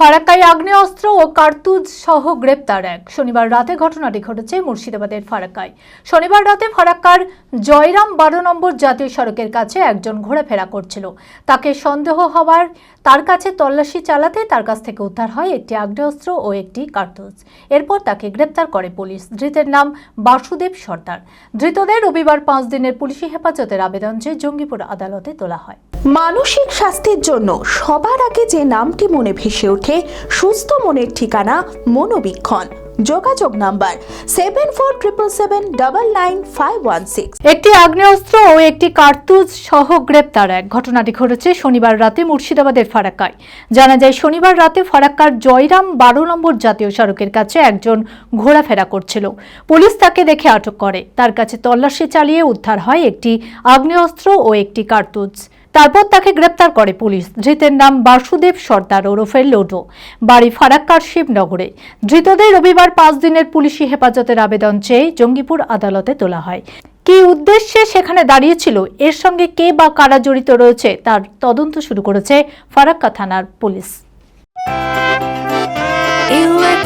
ফারাক্কায় আগ্নেয়াস্ত্র ও কার্তুজ সহ গ্রেপ্তার এক। শনিবার রাতে ঘটনাটি ঘটেছে মুর্শিদাবাদের ফারাক্কায়। শনিবার রাতে ফারাক্কার জয়রাম বারো নম্বর জাতীয় সড়কের কাছে একজন ঘোরাফেরা করছিল। তাকে সন্দেহ হওয়ার, তার কাছে তল্লাশি চালাতে তার কাছ থেকে উদ্ধার হয় একটি আগ্নেয়াস্ত্র ও একটি কার্তুজ। এরপর তাকে গ্রেপ্তার করে পুলিশ। ধৃতের নাম বাসুদেব সর্দার। ধৃতদের রবিবার পাঁচ দিনের পুলিশি হেফাজতের আবেদন চেয়ে জঙ্গিপুর আদালতে তোলা হয়। মানসিক স্বাস্থ্যের জন্য সবার আগে যে নামটি মনে ভেসে ওঠে সুস্থ মনের ঠিকানা মনোবীক্ষণ। যোগাযোগ number seven four triple seven double nine five one six একটি আগ্নেয়াস্ত্র ও একটি কার্তুজ সহ গ্রেপ্তার এক। ঘটনাটি ঘটেছে শনিবার রাতে মুর্শিদাবাদের ফারাক্কায়। জানা যায়, শনিবার রাতে ফারাক্কার জয়রাম বারো নম্বর জাতীয় সড়কের কাছে একজন ঘোরাফেরা করছিল। পুলিশ তাকে দেখে আটক করে। তার কাছে তল্লাশি চালিয়ে উদ্ধার হয় একটি আগ্নেয়াস্ত্র ও একটি কার্তুজ। তারপর তাকে গ্রেপ্তার করে পুলিশ। ধৃতের নাম বাসুদেব সর্দার ওরফে লোডো। বাড়ি ফারাক্কার শিবনগরে। ধৃতদের রবিবার পাঁচ দিনের পুলিশি হেফাজতের আবেদন চেয়ে জঙ্গিপুর আদালতে তোলা হয়। কী উদ্দেশ্যে সেখানে দাঁড়িয়েছিল? এর সঙ্গে কে বা কারা জড়িত রয়েছে? তার তদন্ত শুরু করেছে ফারাক্কা থানার পুলিশ।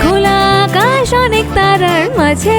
খোলা আকাশ অনেক তারার মাঝে।